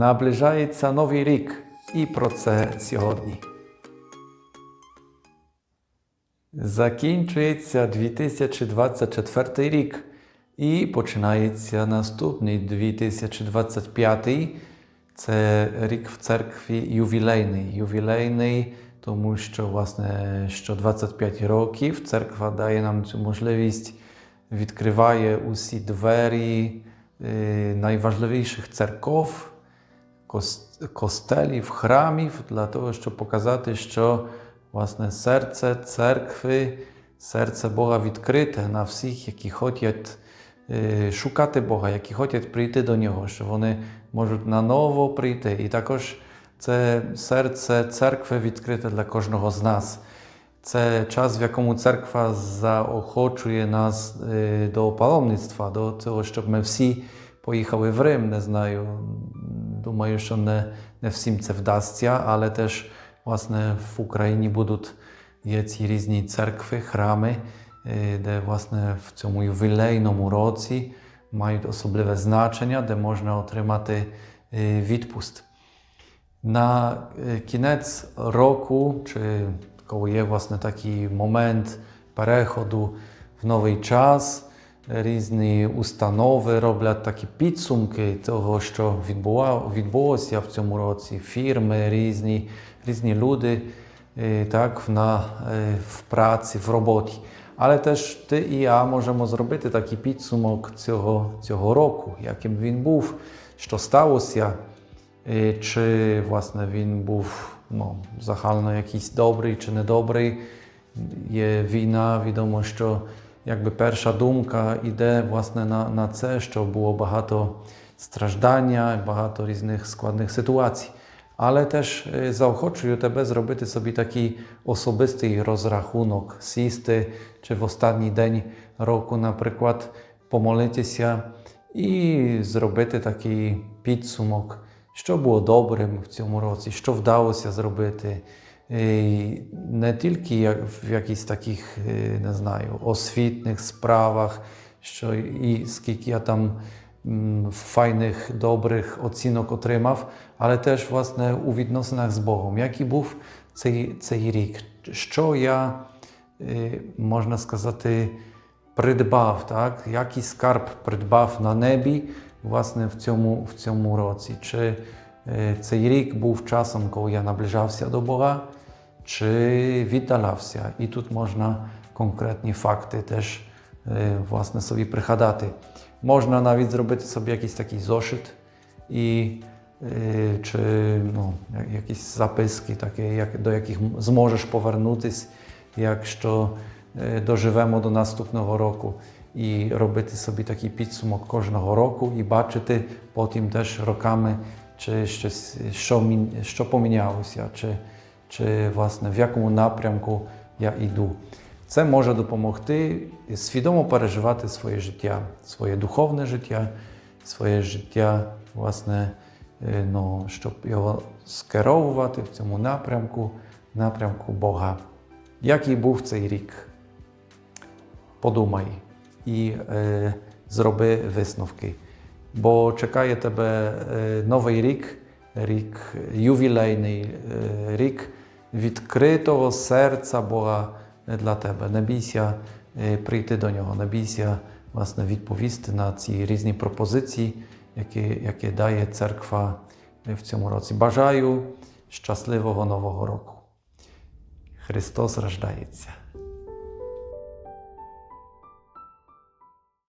Наближається новий рік, і про це сьогодні. Закінчується 2024 рік і починається наступний 2025. Це рік в церкві ювілейний. Ювілейний, тому що власне що 25 років церква дає нам цю можливість, відкриває усі двері е, найважливіших церков, храмів, для того, щоб показати, що власне серце церкви, серце Бога відкрите на всіх, які хочуть е, шукати Бога, які хочуть прийти до Нього, що вони можуть наново прийти. І також це серце церкви відкрите для кожного з нас. Це час, в якому церква заохочує нас е, до паломництва, до того, щоб ми всі поїхали в Рим. Не знаю. Думаю, що не, не всім це вдасться, але теж власне в Україні будуть є ці різні церкви, храми, е, де власне в цьому ювілейному році мають особливе значення, де можна отримати е, відпуст. На е, кінець року, чи коли є власне такий момент переходу в новий час, різні установи роблять такі підсумки того, що відбулося в цьому році, фірми різні, різні люди е, так, на, е, в праці, в роботі. Але теж ти і я можемо зробити такий підсумок цього, цього року, яким він був, що сталося. Е, Чи власне він був ну, загально якийсь добрий чи недобрий. Є війна, відомо, що якби перша думка йде власне на, на це, що було багато страждання, багато різних складних ситуацій. Але теж е, заохочую тебе зробити собі такий особистий розрахунок, сісти чи в останній день року, наприклад, помолитися і зробити такий підсумок, що було добрим в цьому році, що вдалося зробити. І Не тільки в якихось таких, е, не знаю, освітних справах, що і скільки я там файних, добрих оцінок отримав, але теж власне у відносинах з Богом. Який був цей, цей рік? Що я, е, можна сказати, придбав, так? який скарб придбав на небі власне в цьому, в цьому році? Чи е, цей рік був часом, коли я наближався до Бога, чи віддалявся? І тут можна конкретні факти теж е, власне собі пригадати. Можна навіть зробити собі якийсь такий зошит і е, чи ну, якісь записки, такі, як, до яких зможеш повернутись, якщо е, доживемо до наступного року, і робити собі такий підсумок кожного року і бачити потім теж роками, чи щось, що, що помінялося, чи, чи власне в якому напрямку я йду. Це може допомогти свідомо переживати своє життя, своє духовне життя, своє життя, власне, е, ну, щоб його скеровувати в цьому напрямку, напрямку Бога. Який був цей рік? Подумай і е, зроби висновки. Бо чекає тебе новий рік, рік ювілейний, рік відкритого серця Бога для тебе. Не бійся прийти до нього, не бійся власне, відповісти на ці різні пропозиції, які, які дає церква в цьому році. Бажаю щасливого нового року. Христос рождається.